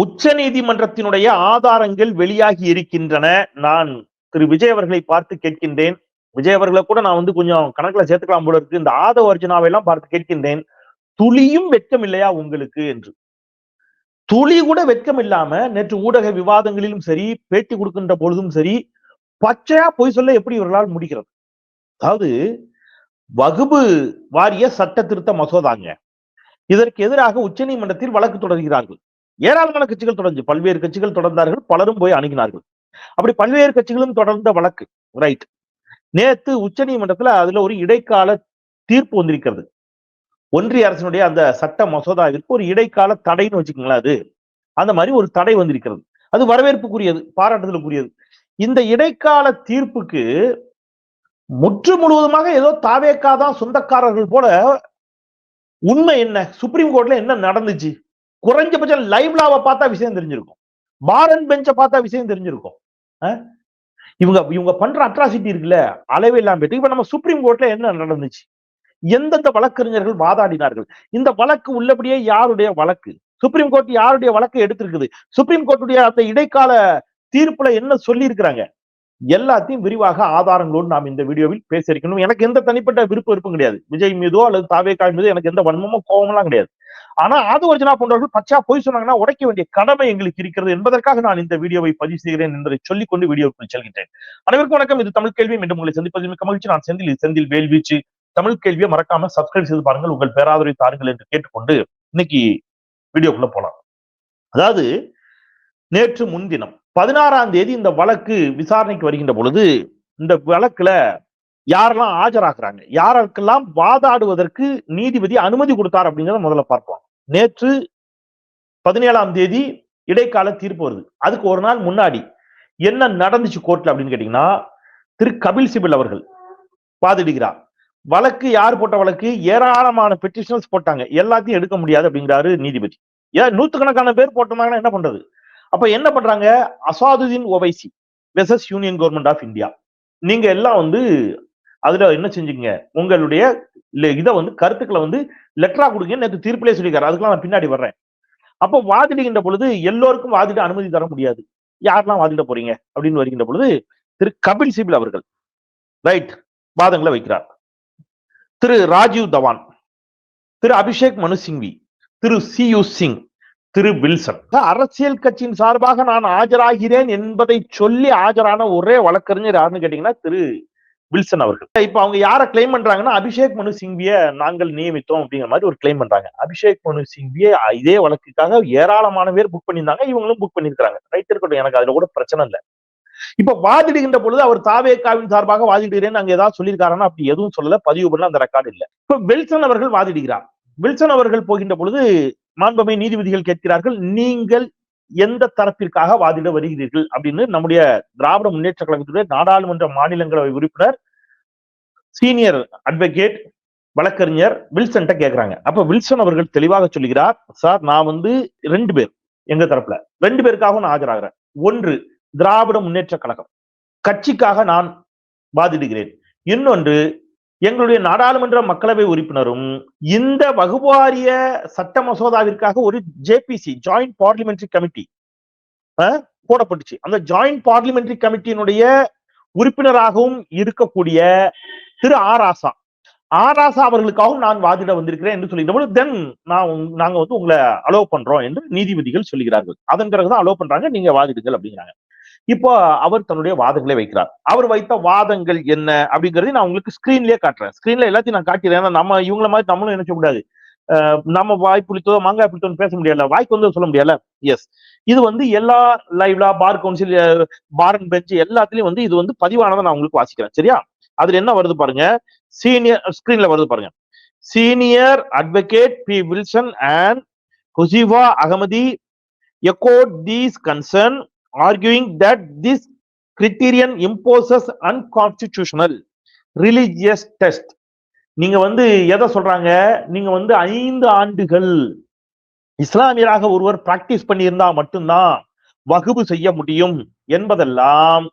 உச்ச நீதிமன்றத்தினுடைய ஆதாரங்கள் வெளியாகி இருக்கின்றன. நான் திரு விஜய் அவர்களை பார்த்து கேட்கின்றேன். விஜய் அவர்களை கூட நான் வந்து கொஞ்சம் கணக்குல சேர்த்துக்கலாம் போல இருக்கு. இந்த ஆதவ அர்ஜுனாவை எல்லாம் பார்த்து கேட்கின்றேன். துளியும் வெட்கம் இல்லையா உங்களுக்கு என்று. துளி கூட வெட்கம் இல்லாம நேற்று ஊடக விவாதங்களிலும் சரி பேட்டி கொடுக்கின்ற பொழுதும் சரி பச்சையா பொய் சொல்ல எப்படி இவர்களால் முடிகிறது? அதாவது வகுப்பு வாரிய சட்ட திருத்த மசோதாங்க. இதற்கு எதிராக உச்சநீதிமன்றத்தில் வழக்கு தொடர்கிறார்கள். ஏராளமான கட்சிகள் தொடர்ந்து பல்வேறு கட்சிகள் தொடர்ந்தார்கள் பலரும் போய் அணுகினார்கள். அப்படி பல்வேறு கட்சிகளும் தொடர்ந்த வழக்கு ரைட் நேத்து உச்சநீதிமன்றத்துல அதுல ஒரு இடைக்கால தீர்ப்பு வந்திருக்கிறது. ஒன்றிய அரசினுடைய அந்த சட்ட மசோதாவிற்கு ஒரு இடைக்கால தடைன்னு வச்சுக்கோங்களேன் அது. அந்த மாதிரி ஒரு தடை வந்திருக்கிறது. அது வரவேற்புக்குரியது பாராட்டுதலுக்குரியது. இந்த இடைக்கால தீர்ப்புக்கு முற்று முழுவதுமாக ஏதோ தாவேக்கா தான் சொந்தக்காரர்கள் போல உண்மை என்ன? சுப்ரீம் கோர்ட்ல என்ன நடந்துச்சு? குறைஞ்சபட்சம் லைவ்லாவை பார்த்தா விஷயம் தெரிஞ்சிருக்கும். பாரன் பெஞ்சை பார்த்தா விஷயம் தெரிஞ்சிருக்கும். இவங்க இவங்க பண்ற அட்ராசிட்டி இருக்குல்ல அளவே இல்லாம போயிட்டு. இப்ப நம்ம சுப்ரீம் கோர்ட்ல என்ன நடந்துச்சு? எந்தெந்த வழக்கறிஞர்கள் வாதாடினார்கள்? இந்த வழக்கு உள்ளபடியே யாருடைய வழக்கு? சுப்ரீம் கோர்ட் யாருடைய வழக்கு எடுத்திருக்குது? சுப்ரீம் கோர்ட்டுடைய அந்த இடைக்கால தீர்ப்புல என்ன சொல்லி இருக்கிறாங்க எல்லாத்தையும் விரிவாக ஆதாரங்களோடு நாம் இந்த வீடியோவில் பேசியிருக்கணும். எனக்கு எந்த தனிப்பட்ட விருப்ப விருப்பம் கிடையாது. விஜய் மீதோ அல்லது தாவேக்காய் மீதோ எனக்கு எந்த வன்மமும் கோபமெல்லாம் கிடையாது. ஆனா ஆதி ஒரிஜினா போன்றவர்கள் பச்சா போய் சொன்னாங்கன்னா உடைக்க வேண்டிய கடமை எங்களுக்கு இருக்கிறது என்பதற்காக நான் இந்த வீடியோவை பதிவு செய்கிறேன் என்பதை சொல்லிக் கொண்டு வீடியோக்குள் செல்கின்றேன். அனைவருக்கும் வணக்கம். இது தமிழ் கேள்வி. மீண்டும் உங்களை சந்திப்பது மிக மகிழ்ச்சி. நான் செந்தில். செந்தில் வேல்வீச்சு. தமிழ் கேள்வியை மறக்காம சப்ஸ்கிரைப் செய்து பாருங்கள். உங்கள் பேராதரவை தாருங்கள் என்று கேட்டுக்கொண்டு இன்னைக்கு வீடியோக்குள்ள போலாம். அதாவது நேற்று முன்தினம் பதினாறாம் தேதி இந்த வழக்கு விசாரணைக்கு வருகின்ற பொழுது இந்த வழக்குல யாரெல்லாம் ஆஜராகிறாங்க? யாருக்கெல்லாம் வாதாடுவதற்கு நீதிபதி அனுமதி கொடுத்தார் அப்படிங்கிறத முதல்ல பார்ப்போம். நேற்று பதினேழாம் தேதி இடைக்கால தீர்ப்பு வருது. அதுக்கு ஒரு நாள் முன்னாடி என்ன நடந்துச்சு கோர்ட்ல அப்படின்னு கேட்டீங்கன்னா திரு கபில் சிபில் அவர்கள் வாதிடுகிறார். வழக்கு யார் போட்ட வழக்கு? ஏராளமான பெட்டிஷனர்ஸ் போட்டாங்க. எல்லாத்தையும் எடுக்க முடியாது அப்படிங்கிறாரு நீதிபதி. ஏன்? நூத்துக்கணக்கான பேர் போட்டிருந்தாங்கன்னா என்ன பண்றது? அப்ப என்ன பண்றாங்க? Asaduddin Owaisi versus union government of India நீங்க எல்லாம் வந்து அதுல என்ன செஞ்சுங்க உங்களுடைய இதை வந்து கருத்துக்களை வந்து லெட்டரா கொடுங்க. நேற்று தீர்ப்பிலே சொல்லியிருக்காரு. அதுக்கெல்லாம் நான் பின்னாடி வர்றேன். அப்போ வாதிடுகின்ற பொழுது எல்லோருக்கும் வாதிட அனுமதி தர முடியாது. யாரெல்லாம் வாதிட போறீங்க? அப்படின்னு வருகின்ற பொழுது திரு கபில் சிபில் அவர்கள். ரைட். வாதங்களை வைக்கிறார். திரு ராஜீவ் தவான் திரு அபிஷேக் மனு சிங்வி திரு சி யு சிங் திரு வில்சன். அரசியல் கட்சியின் சார்பாக நான் ஆஜராகிறேன் என்பதை சொல்லி ஆஜரான ஒரே வழக்கறிஞர் யாருன்னு கேட்டீங்கன்னா திரு வில்சன் அவர்கள். இப்ப அவங்க யார கிளைம் பண்றாங்கன்னா அபிஷேக் மனு சிங்விய நாங்கள் நியமித்தோம் அப்படிங்கிற மாதிரி ஒரு கிளைம் பண்றாங்க. அபிஷேக் மனு சிங்விய இதே வழக்குக்காக ஏராளமான பேர் புக் பண்ணியிருந்தாங்க. இவங்களும் புக் பண்ணியிருக்காங்க ரைட் இருக்கட்டும். எனக்கு அதுல கூட பிரச்சனை இல்லை. இப்ப வாதிடுகின்ற பொழுது அவர் தாவேக்காவின் சார்பாக வாதிடுகிறேன். அங்க ஏதாவது சொல்லியிருக்காருன்னா அப்படி எதுவும் சொல்லல. பதிவு பண்ண அந்த ரெக்கார்டு இல்ல. இப்ப வில்சன் அவர்கள் வாதிடுகிறார். வில்சன் அவர்கள் போகின்ற பொழுது மாண்பமை நீதிபதிகள் கேட்கிறார்கள் நீங்கள் எந்த தரப்பிற்காக வாதிட வருகிறீர்கள் அப்படின்னு நம்முடைய திராவிட முன்னேற்ற கழகத்துடைய நாடாளுமன்ற மாநிலங்களவை உறுப்பினர் சீனியர் அட்வொகேட் வழக்கறிஞர் வில்சன்ட்ட கேட்கிறாங்க அப்ப வில்சன் அவர்கள் தெளிவாக சொல்லுகிறார் சார் நான் வந்து ரெண்டு பேர் எங்க தரப்புல. ரெண்டு பேருக்காகவும் நான் ஆஜராகிறேன். ஒன்று திராவிட முன்னேற்ற கழகம். கட்சிக்காக நான் வாதிடுகிறேன். இன்னொன்று எங்களுடைய நாடாளுமன்ற மக்களவை உறுப்பினரும் இந்த வகுவாரிய சட்ட மசோதாவிற்காக ஒரு ஜேபிசி ஜாயிண்ட் பார்லிமெண்டரி கமிட்டி போடப்பட்டுச்சு. அந்த ஜாயிண்ட் பார்லிமெண்டரி கமிட்டியினுடைய உறுப்பினராகவும் இருக்கக்கூடிய திரு ஆராசா ஆராசா அவர்களுக்காகவும் நான் வாதிட வந்திருக்கிறேன் என்று சொல்லிட்டு தென் நான் நாங்க வந்து உங்களை அலோவ் பண்றோம் என்று நீதிபதிகள் சொல்லுகிறார்கள். அதன் பிறகுதான் அலோவ் பண்றாங்க நீங்க வாதிடுங்கள் அப்படிங்கிறாங்க. இப்போ அவர் தன்னுடைய வாதங்களை வைக்கிறார். அவர் வைத்த வாதங்கள் என்ன அப்படிங்கறதை நான் உங்களுக்கு ஸ்கிரீன்லயே காட்டுறேன். ஸ்கிரீன்ல எல்லாத்தையும் நான் காட்டிடுறேன். ஏன்னா நம்ம இவங்கள மாதிரி நம்மளும் நினைச்ச கூடாது நம்ம வாய் புளித்தோ மாங்காய் புளித்தோன்னு பேச முடியல வாய்க்கு வந்து சொல்ல முடியல எஸ் இது வந்து எல்லா லைவ்லா bar council bar and bench எல்லாத்துலயும் வந்து இது வந்து பதிவானதை நான் உங்களுக்கு வாசிக்கிறேன். சரியா? அதுல என்ன வருது பாருங்க. சீனியர் ஸ்கிரீன்ல வருது பாருங்க. Senior advocate P Wilson and Huzefa Ahmadi echoed these concerns arguing that this criterion imposes unconstitutional religious test. நீங்க வந்து எதை சொல்றாங்க? நீங்க வந்து ஐந்து ஆண்டுகள் இஸ்லாமியராக ஒருவர் பிராக்டிஸ் பண்ணியிருந்தா மட்டும்தான் வகுப்பு செய்ய முடியும் என்பதெல்லாம்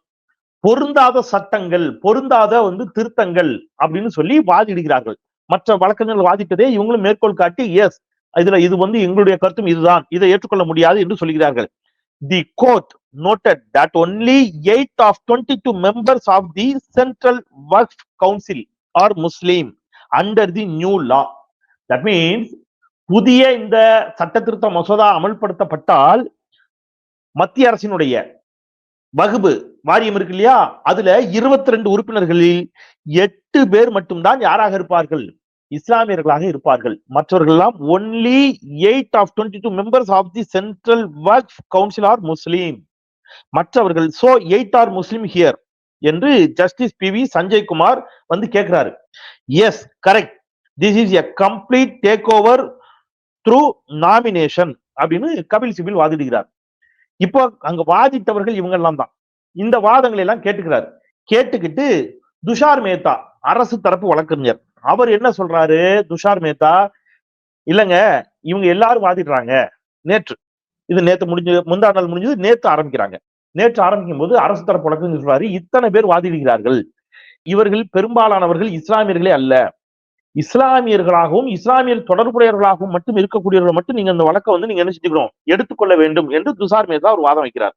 பொருந்தாத சட்டங்கள் பொருந்தாத வந்து திருத்தங்கள் அப்படின்னு சொல்லி வாதிடுகிறார்கள். மற்ற வழக்கங்கள் வாதிட்டதே இவங்களும் மேற்கோள் காட்டி எஸ் இதுல இது வந்து எங்களுடைய கருத்தும் இதுதான். இதை ஏற்றுக்கொள்ள முடியாது என்று சொல்கிறார்கள். The court noted that only 8 of 22 members of the central work council are muslim under the new law. That means புதிய இந்த சட்ட திருத்த மசோதா அமல்படுத்தப்பட்டால் மத்திய அரசினுடைய வகுப்பு வாரியம் இருக்கு இல்லையா? அதுல இருபத்தி ரெண்டு உறுப்பினர்களில் எட்டு பேர் மட்டும்தான் யாராக இருப்பார்கள்? இஸ்லாமியர்களாக இருப்பார்கள். மற்றவர்கள் எல்லாம் only eight of twenty two members of the central work council are Muslim மற்றவர்கள் so eight are Muslim here என்று Justice P V Sanjay Kumar வந்து கேட்கிறாரு yes correct this is a complete take over through nomination அப்படின்னு கபில் சிபில் வாதிடுகிறார். இப்போ அங்க வாதிட்டவர்கள் இவங்க எல்லாம் தான். இந்த வாதங்களை எல்லாம் கேட்டுக்கிறாரு. கேட்டுக்கிட்டு துஷார் மேத்தா அரசு தரப்பு வழக்கறிஞர் அவர் என்ன சொல்றாரு? துஷார் மேத்தா இல்லங்க இவங்க எல்லாரும் வாதிடுறாங்க. நேற்று இது நேற்று முடிஞ்சு முந்தா நாள் முடிஞ்சது நேற்று ஆரம்பிக்கிறாங்க. நேற்று ஆரம்பிக்கும் போது அரசு தரப்பு வழக்கு சொல்றாரு இத்தனை பேர் வாதிடுகிறார்கள். இவர்கள் பெரும்பாலானவர்கள் இஸ்லாமியர்களே அல்ல. இஸ்லாமியர்களாகவும் இஸ்லாமியர் தொடர்புடையவர்களாகவும் மட்டும் இருக்கக்கூடியவர்கள் மட்டும் நீங்க அந்த வழக்கை வந்து நீங்க என்ன செஞ்சுக்கணும்? எடுத்துக்கொள்ள வேண்டும் என்று துஷார் மேத்தா ஒரு வாதம் வைக்கிறார்.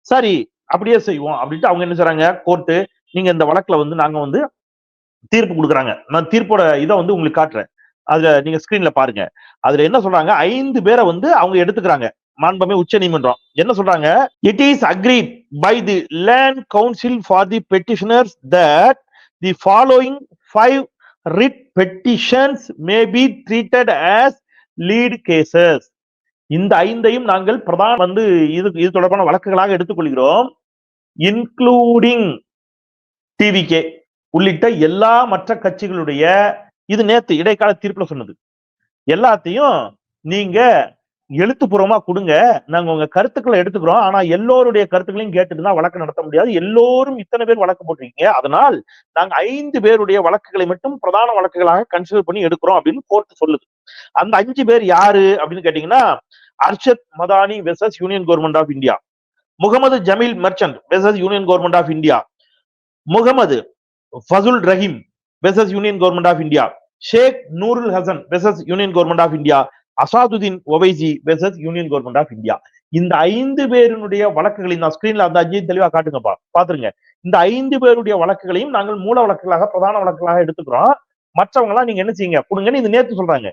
சரி அப்படியே செய்வோம் அப்படின்ட்டு அவங்க என்ன செய்றாங்க? கோர்ட்டு நீங்க இந்த வழக்குல வந்து நாங்க வந்து தீர்ப்பு கொடுக்குறாங்க. நான் தீர்ப்போட இதை வந்து உங்களுக்கு காட்டுறேன். அதுல நீங்க ஸ்கிரீன்ல பாருங்க. அதுல என்ன சொல்றாங்க? ஐந்து பேரை வந்து அவங்க எடுத்துக்கிறாங்க. மாண்பமே உச்ச நீதிமன்றம். என்ன சொல்றாங்க? It is agreed by the learned counsel for the petitioners that the following five writ petitions may be treated as lead cases இந்த ஐந்தையும் நாங்கள் பிரதான வந்து இது இது தொடர்பான வழக்குகளாக எடுத்துக்கொள்கிறோம். இன்க்ளூடிங் டிவிகே உள்ளிட்ட எல்லா மற்ற கட்சிகளுடைய இது நேத்து இடைக்கால தீர்ப்புல சொன்னது. எல்லாத்தையும் நீங்க எழுத்துப்பூர்வமா கொடுங்க. நாங்க உங்க கருத்துக்களை எடுத்துக்கிறோம். ஆனா எல்லோருடைய கருத்துக்களையும் கேட்டுட்டு தான் வழக்கு நடத்த முடியாது. எல்லோரும் இத்தனை பேர் வழக்கு போட்டிருக்கீங்க. அதனால் நாங்க ஐந்து பேருடைய வழக்குகளை மட்டும் பிரதான வழக்குகளாக கன்சிடர் பண்ணி எடுக்கிறோம் அப்படின்னு கோர்ட் சொல்லுது. அந்த அஞ்சு பேர் யாரு அப்படின்னு கேட்டீங்கன்னா Arshad Madani versus union government of India Mohammed Jamil Merchant versus union government of India Mohammed Fazul Rahim versus union government of India Sheikh Noorul Hasan versus union government of India Asaduddin Owaisi versus union government of India இந்த ஐந்து பேருடைய வழக்குகளை நான் ஸ்கிரீன்ல அந்த அஞ்சையும் தெளிவா காட்டுங்கப்பா. பாத்துருங்க. இந்த ஐந்து பேருடைய வழக்குகளையும் நாங்கள் மூல வழக்குகளாக பிரதான வழக்குகளாக எடுத்துக்கிறோம். மற்றவங்க எல்லாம் நீங்க என்ன செய்யுங்க? கொடுங்கன்னு இது நேத்து சொல்றாங்க.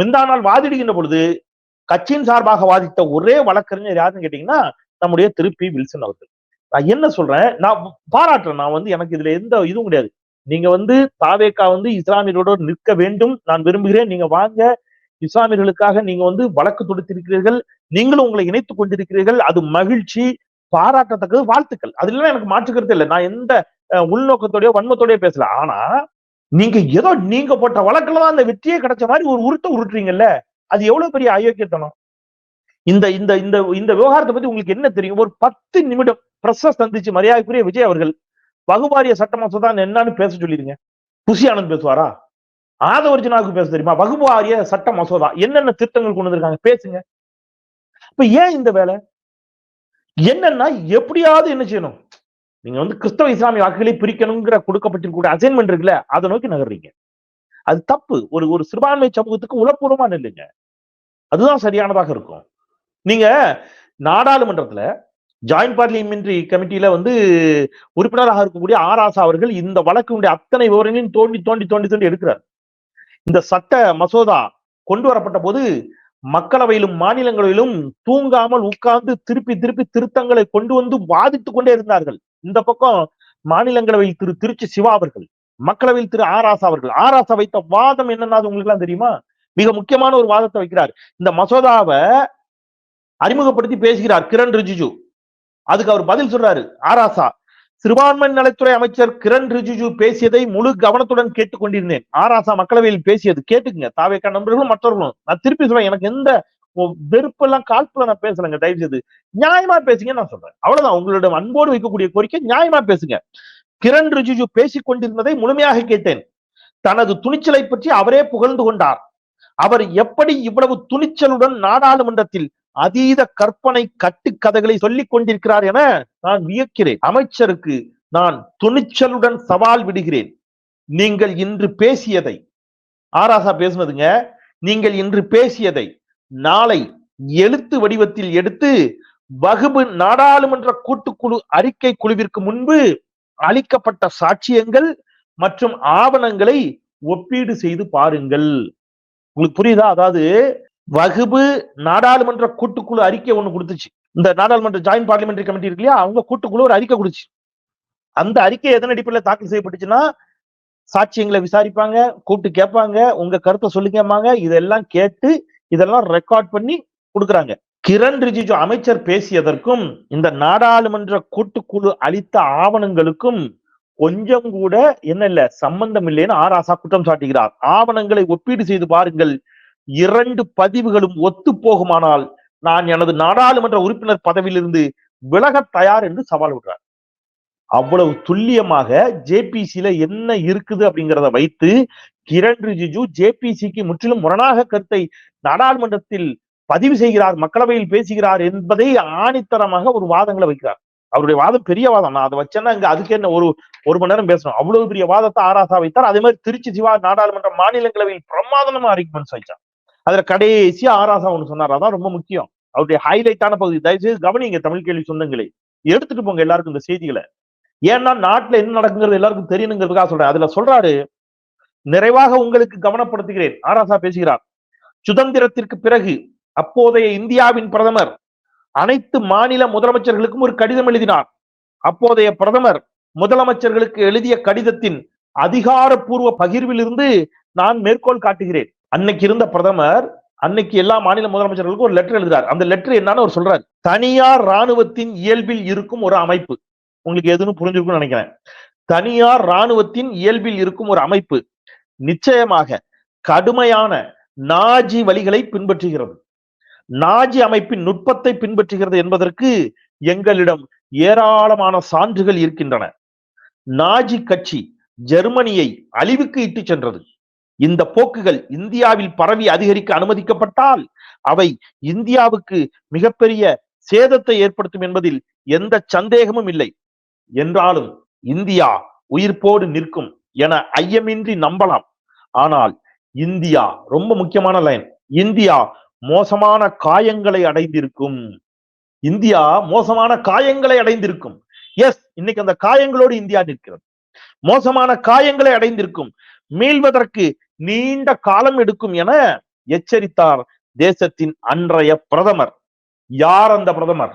முந்தா நாள் வாதிடுகின்ற பொழுது கட்சியின் சார்பாக வாதித்த ஒரே வழக்கறிஞர் யாருன்னு கேட்டீங்கன்னா நம்முடைய திருப்பி வில்சன் அவர்கள். நான் என்ன சொல்றேன்? நான் பாராட்டுறேன். நான் வந்து எனக்கு இதுல எந்த இதுவும் கிடையாது. நீங்க வந்து தாவேக்கா வந்து இஸ்லாமியர்களோடு நிற்க வேண்டும். நான் விரும்புகிறேன். நீங்க வாங்க. இஸ்லாமியர்களுக்காக நீங்க வந்து வழக்கு தொடுத்திருக்கிறீர்கள் நீங்களும் உங்களை இணைத்துக் கொண்டிருக்கிறீர்கள் அது மகிழ்ச்சி பாராட்டத்தக்கது வாழ்த்துக்கள். அதுல எனக்கு மாற்றுக்கிறது இல்லை. நான் எந்த உள்நோக்கத்தோடய வன்மத்தோடய பேசல. ஆனா நீங்க ஏதோ நீங்க போட்ட வழக்குல தான் அந்த வெற்றியே கிடைச்ச மாதிரி ஒரு உருட்டை உருட்டுறீங்கல்ல? அது எவ்வளவு பெரிய அயோக்கியத்தனம்? இந்த இந்த இந்த இந்த விவகாரத்தை பத்தி உங்களுக்கு என்ன தெரியும்? ஒரு பத்து நிமிடம் பிரஸ் சந்திச்சு மரியாதைக்குரிய விஜய் அவர்கள் வகுவாரிய சட்ட மசோதா என்னன்னு பேச சொல்லிருங்க. புசி ஆனந்த் பேசுவாரா? ஆதவர்ஜனாவுக்கு பேச தெரியுமா? வகுவாரிய சட்ட மசோதா. என்னென்ன திருத்தங்கள் கொண்டு வந்திருக்காங்க? பேசுங்க. இப்ப ஏன் இந்த வேலை? என்னன்னா எப்படியாவது என்ன செய்யணும்? நீங்க வந்து கிறிஸ்தவ இஸ்லாமிய வாக்குகளை பிரிக்கணுங்கிற கொடுக்கப்பட்டிருக்கூடிய அசைன்மெண்ட் இருக்குல்ல அதை நோக்கி நகர்றீங்க. அது தப்பு. ஒரு ஒரு சிறுபான்மை சமூகத்துக்கு உளப்பூர்வமா நில்லுங்க. அதுதான் சரியானதாக இருக்கும். நீங்க நாடாளுமன்றத்துல ஜாயிண்ட் பார்லிமெண்ட்ரி கமிட்டியில வந்து உறுப்பினராக இருக்கக்கூடிய ஆர் ஆசா அவர்கள் இந்த வழக்கினுடைய அத்தனை விவரங்களையும் தோண்டி தோண்டி தோண்டி தோண்டி எடுக்கிறார். இந்த சட்ட மசோதா கொண்டு வரப்பட்ட போது மக்களவையிலும் மாநிலங்களிலும் தூங்காமல் உட்கார்ந்து திருப்பி திருப்பி திருத்தங்களை கொண்டு வந்து வாதித்துக் கொண்டே இருந்தார்கள். இந்த பக்கம் மாநிலங்களவையில் திரு திருச்சி சிவா அவர்கள் மக்களவையில் திரு ஆராசா அவர்கள். ஆராசா வைத்த வாதம் என்னன்னா உங்களுக்கு எல்லாம் தெரியுமா? மிக முக்கியமான ஒரு வாதத்தை வைக்கிறார். இந்த மசோதாவை அறிமுகப்படுத்தி பேசுகிறார் கிரண் ரிஜிஜு. அதுக்கு அவர் பதில் சொல்றாரு. ஆராசா சிறுபான்மை நலத்துறை அமைச்சர் கிரண் ரிஜிஜு பேசியதை முழு கவனத்துடன் கேட்டுக்கொண்டிருந்தேன். ஆராசா மக்களவையில் பேசியது கேட்டுக்குங்க. தாவேக்கா நண்பர்களும் மற்றவர்களும். நான் திருப்பி சொல்றேன் எனக்கு எந்த வெறுப்பு எல்லாம் காழ்ப்புல நான் பேசுறேங்க தயவு செய்து நியாயமா பேசுங்க நான் சொல்றேன். அவ்வளவுதான். உங்களோட அன்போடு வைக்கக்கூடிய கோரிக்கை நியாயமா பேசுங்க. கிரண் ரிஜிஜு பேசிக் கொண்டிருந்ததை முழுமையாக கேட்டேன். தனது துணிச்சலை பற்றி அவரே புகழ்ந்து கொண்டார். அவர் எப்படி இவ்வளவு துணிச்சலுடன் நாடாளுமன்றத்தில் அதீத கற்பனை கட்டுக்கதைகளை சொல்லிக் கொண்டிருக்கிறார் என நான் வியக்கிறேன். அமைச்சருக்கு நான் துணிச்சலுடன் சவால் விடுகிறேன். நீங்கள் இன்று பேசியதை ஆராசா பேசுனதுங்க நீங்கள் இன்று பேசியதை நாளை எழுத்து வடிவத்தில் எடுத்து வகுப்பு நாடாளுமன்ற கூட்டுக்குழு அறிக்கை குழுவிற்கு முன்பு அளிக்கப்பட்ட சாட்சியங்கள் மற்றும் ஆவணங்களை ஒப்பீடு செய்து பாருங்கள். உங்களுக்கு புரியுதா? அதாவது வகுப்பு நாடாளுமன்ற கூட்டுக்குழு அறிக்கை ஒண்ணு கொடுத்துச்சு. இந்த நாடாளுமன்ற ஜாயின்ட் பார்லிமெண்டரி கமிட்டி இருக்கு இல்லையா? அவங்க கூட்டுக்குழு ஒரு அறிக்கை கொடுச்சு. அந்த அறிக்கை எதன் அடிப்படையில் தாக்கல் செய்யப்பட்டுச்சுன்னா சாட்சியங்களை விசாரிப்பாங்க கூப்பிட்டு கேட்பாங்க உங்க கருத்தை சொல்லுங்கம்மாங்க இதெல்லாம் கேட்டு இதெல்லாம் ரெக்கார்ட் பண்ணி கொடுக்குறாங்க. கிரண் ரிஜிஜு அமைச்சர் பேசியதற்கும் இந்த நாடாளுமன்ற கூட்டுக்குழு அளித்த ஆவணங்களுக்கும் கொஞ்சம் கூட என்ன இல்ல சம்பந்தம் இல்லைன்னு ஆராசா குற்றம் சாட்டுகிறார். ஆவணங்களை ஒப்பீடு செய்து பாருங்கள். இரண்டு பதிவுகளும் ஒத்து போகுமானால் நான் எனது நாடாளுமன்ற உறுப்பினர் பதவியிலிருந்து விலக தயார் என்று சவால் விடுறார். அவ்வளவு துல்லியமாக ஜேபிசியில என்ன இருக்குது அப்படிங்கிறத வைத்து கிரண் ரிஜிஜு ஜேபிசிக்கு முற்றிலும் முரணாக கருத்தை நாடாளுமன்றத்தில் பதிவு செய்கிறார் மக்களவையில் பேசுகிறார் என்பதை ஆணித்தரமாக ஒரு வாதங்களை வைக்கிறார். அவருடைய வாதம் பெரிய வாதம். நான் அதை வச்சேன்னா இங்க அதுக்கு என்ன ஒரு ஒரு மணி நேரம் பேசணும். அவ்வளவு பெரிய வாதத்தை ஆராசா வைத்தார். அதே மாதிரி திருச்சி சிவா நாடாளுமன்ற மாநிலங்களவையில் பிரமாதமா ஆர்குமெண்ட்ஸ் வைச்சார் அதுல கடைசியா ஆராசா ஒண்ணு சொன்னார். அதான் ரொம்ப முக்கியம். அவருடைய ஹைலைட்டான பகுதி. தயவுசெய்து கவனிங்க தமிழ் கேள்வி சொந்தங்களை. எடுத்துட்டு போங்க எல்லாருக்கும் இந்த செய்திகளை. ஏன்னா நாட்டுல என்ன நடக்குங்கிறது எல்லாருக்கும் தெரியணுங்கிறதுக்காக சொல்றேன். அதுல சொல்றாரு நிறைவாக உங்களுக்கு கவனப்படுத்துகிறேன். ஆராசா பேசுகிறார் சுதந்திரத்திற்கு பிறகு அப்போதைய இந்தியாவின் பிரதமர் அனைத்து மாநில முதலமைச்சர்களுக்கும் ஒரு கடிதம் எழுதினார். அப்போதைய பிரதமர் முதலமைச்சர்களுக்கு எழுதிய கடிதத்தின் அதிகாரப்பூர்வ பகிர்விலிருந்து நான் மேற்கோள் காட்டுகிறேன். அன்னைக்கு இருந்த பிரதமர் அன்னைக்கு எல்லா மாநில முதலமைச்சர்களுக்கும் ஒரு லெட்டர் எழுதுறார். அந்த லெட்டர் என்னன்னு அவர் சொல்றாரு. தனியார் ராணுவத்தின் இயல்பில் இருக்கும் ஒரு அமைப்பு. உங்களுக்கு எதுன்னு புரிஞ்சிருக்கும்னு நினைக்கிறேன். தனியார் ராணுவத்தின் இயல்பில் இருக்கும் ஒரு அமைப்பு. நிச்சயமாக கடுமையான நாஜி வழிகளை பின்பற்றுகிறது. நாஜி அமைப்பின் நுட்பத்தை பின்பற்றுகிறது என்பதற்கு எங்களிடம் ஏராளமான சான்றுகள் இருக்கின்றன. நாஜி கட்சி ஜெர்மனியை அழிவுக்கு இட்டுச் சென்றது. இந்த போக்குகள் இந்தியாவில் பரவி அதிகரிக்க அனுமதிக்கப்பட்டால் அவை இந்தியாவுக்கு மிகப்பெரிய சேதத்தை ஏற்படுத்தும் என்பதில் எந்த சந்தேகமும் இல்லை. என்றாலும் இந்தியா உயிர்ப்போடு நிற்கும் என ஐயமின்றி நம்பலாம். ஆனால் இந்தியா ரொம்ப முக்கியமான லைன். இந்தியா மோசமான காயங்களை அடைந்திருக்கும். இந்தியா மோசமான காயங்களை அடைந்திருக்கும். எஸ் இன்னைக்கு அந்த காயங்களோடு இந்தியா நிற்கிறது. மோசமான காயங்களை அடைந்திருக்கும். மீள்வதற்கு நீண்ட காலம் எடுக்கும் என எச்சரித்தார் தேசத்தின் அன்றைய பிரதமர். யார் அந்த பிரதமர்?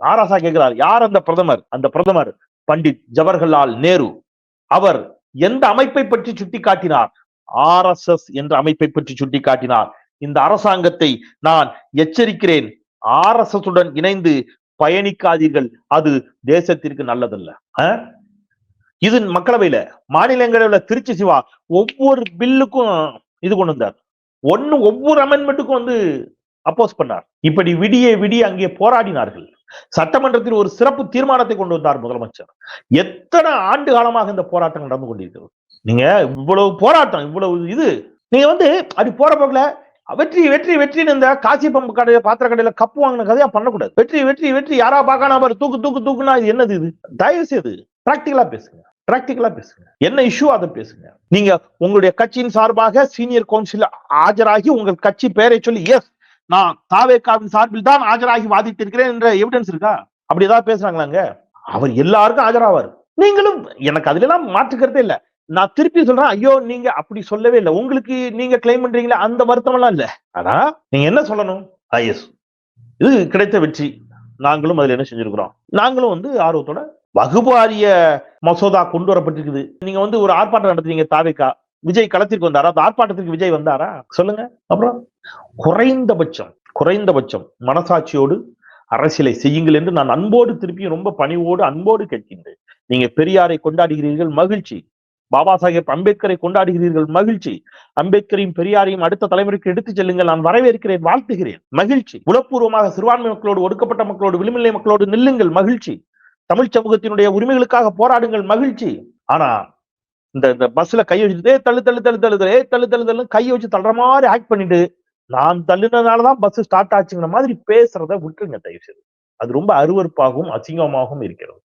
ஆராசா கேட்கிறார்? யார் அந்த பிரதமர்? அந்த பிரதமர் பண்டிட் ஜவஹர்லால் நேரு. அவர் எந்த அமைப்பை பற்றி சுட்டிக்காட்டினார்? ஆர் எஸ் எஸ் என்ற அமைப்பை பற்றி சுட்டிக்காட்டினார். இந்த அரசாங்கத்தை நான் எச்சரிக்கிறேன். ஆர் எஸ் எஸ் உடன் இணைந்து பயணிக்காதீர்கள். அது தேசத்திற்கு நல்லதல்ல. இது மக்களவையில மாநிலங்களவையில திருச்சி சிவா ஒவ்வொரு பில்லுக்கும் இது கொண்டு வந்தார். ஒண்ணு ஒவ்வொரு அமெண்ட்மெண்ட்டுக்கும் வந்து அப்போஸ் பண்ணார். இப்படி விடிய விடிய அங்கே போராடினார்கள். சட்டமன்றத்தில் ஒரு சிறப்பு தீர்மானத்தை கொண்டு வந்தார் முதலமைச்சர். எத்தனை ஆண்டு காலமாக இந்த போராட்டம் நடந்து கொண்டிருக்கிறது? நீங்க இவ்வளவு போராட்டம் இவ்வளவு இது நீங்க வந்து அப்படி போற போக்குல வெற்றி வெற்றி வெற்றின்னு இந்த காசி பம்பு கடையில பாத்திர கடையில கப்பு வாங்கின கதையா பண்ணக்கூடாது. வெற்றி வெற்றி வெற்றி யாரா பார்க்கணும் பாரு தூக்கு தூக்கு தூக்குனா இது என்னது இது? தயவு செய்து பிராக்டிக்கலா பேசுங்க. பிராக்டிக்கலா பேசுங்க. என்ன இஷ்யூ அதை பேசுங்க. நீங்க உங்களுடைய கட்சியின் சார்பாக சீனியர் கவுன்சில் ஆஜராகி உங்கள் கட்சி பெயரை சொல்லி எஸ் நான் தாவேக்காவின் சார்பில் தான் ஆஜராகி வாதிட்டிருக்கிறேன் என்ற எவிடன்ஸ் இருக்கா? அப்படி ஏதாவது பேசுறாங்களாங்க? அவர் எல்லாருக்கும் ஆஜராவார். நீங்களும் எனக்கு அதுல எல்லாம் மாற்றுக்கிறதே இல்ல. நான் திருப்பி சொல்றேன் ஐயோ நீங்க அப்படி சொல்லவே இல்லை. உங்களுக்கு நீங்க கிளைம் பண்றீங்களா அந்த வருத்தம் எல்லாம் இல்ல. ஆனா நீங்க என்ன சொல்லணும்? எஸ் இது கிடைத்த வெற்றி. நாங்களும் அதுல என்ன செஞ்சிருக்கிறோம்? நாங்களும் வந்து ஆர்வத்தோட வகுபாரிய மசோதா கொண்டு வரப்பட்டிருக்குது. நீங்க வந்து ஒரு ஆர்ப்பாட்டம் நடத்துறீங்க தாவேக்கா. விஜய் களத்திற்கு வந்தாரா? அந்த ஆர்ப்பாட்டத்திற்கு விஜய் வந்தாரா? சொல்லுங்க. அப்புறம் குறைந்தபட்சம் குறைந்தபட்சம் மனசாட்சியோடு அரசியலை செய்யுங்கள் என்று நான் அன்போடு திருப்பியும் ரொம்ப பணிவோடு அன்போடு கேட்கின்றேன். நீங்க பெரியாரை கொண்டாடுகிறீர்கள் மகிழ்ச்சி. பாபா சாஹேப் அம்பேத்கரை கொண்டாடுகிறீர்கள் மகிழ்ச்சி. அம்பேத்கரையும் பெரியாரையும் அடுத்த தலைமுறைக்கு எடுத்துச் செல்லுங்கள். நான் வரவேற்கிறேன் வாழ்த்துகிறேன் மகிழ்ச்சி. உளப்பூர்வமாக சிறுபான்மை மக்களோடு ஒடுக்கப்பட்ட மக்களோடு விளிமில்லை மக்களோடு நில்லுங்கள் மகிழ்ச்சி. தமிழ் சமூகத்தினுடைய உரிமைகளுக்காக போராடுங்கள் மகிழ்ச்சி. ஆனா இந்த இந்த பஸ்ல கை வச்சுட்டு "ஏய், தள்ளு தள்ளு தள்ளு தள்ளு ஏ தள்ளு தள்ளு தள்ளு கையை வச்சு தள்ளுற மாதிரி ஆக்ட் பண்ணிட்டு நான் தள்ளுனதுனாலதான் பஸ் ஸ்டார்ட் ஆச்சுங்கிற மாதிரி பேசுறத விட்டுருங்க தயவு செய்து அது ரொம்ப அருவருப்பாகவும் அசிங்கமாகவும் இருக்கிறது.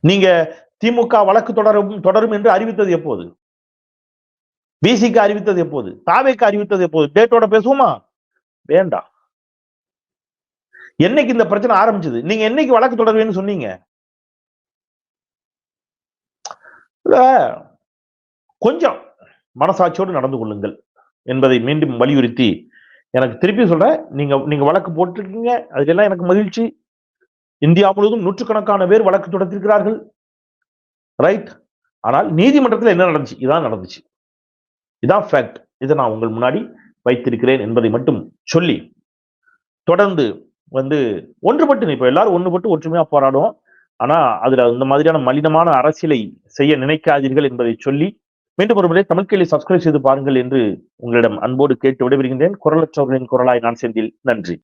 நீங்க திமுக வழக்கு தொடரும் தொடரும் என்று அறிவித்தது எப்போது? பிசிக்கு அறிவித்தது எப்போது? தாவேக்கு அறிவித்தது எப்போது? டேட்டோட பேசுவோமா? வேண்டாம். என்னைக்கு இந்த பிரச்சனை ஆரம்பிச்சது? நீங்க என்னைக்கு வழக்கு தொடர்வேன்னு சொன்னீங்க? கொஞ்சம் மனசாட்சியோடு நடந்து கொள்ளுங்கள் என்பதை மீண்டும் வலியுறுத்தி எனக்கு திருப்பி சொல்றேன். நீங்க நீங்க வழக்கு போட்டிருக்கீங்க. அதுக்கெல்லாம் எனக்கு மகிழ்ச்சி. இந்தியா முழுவதும் நூற்றுக்கணக்கான பேர் வழக்கு தொடர்த்திருக்கிறார்கள். ரைட் ஆனால் நீதிமன்றத்தில் என்ன நடந்துச்சு? இதான் நடந்துச்சு. இதான் ஃபேக்ட் இதை நான் உங்கள் முன்னாடி வைத்திருக்கிறேன் என்பதை மட்டும் சொல்லி தொடர்ந்து வந்து ஒன்றுபட்டு இப்ப எல்லாரும் ஒன்றுபட்டு ஒற்றுமையா போராடுவோம். ஆனா அதுல இந்த மாதிரியான மலினமான அரசியலை செய்ய நினைக்காதீர்கள் என்பதை சொல்லி மீண்டும் ஒரு முறை தமிழ் கேள்வி சப்ஸ்கிரைப் செய்து பாருங்கள் என்று உங்களிடம் அன்போடு கேட்டு விடைபெறுகின்றேன். குரலற்றவர்களின் குரலாய் நான் செந்தில். நன்றி.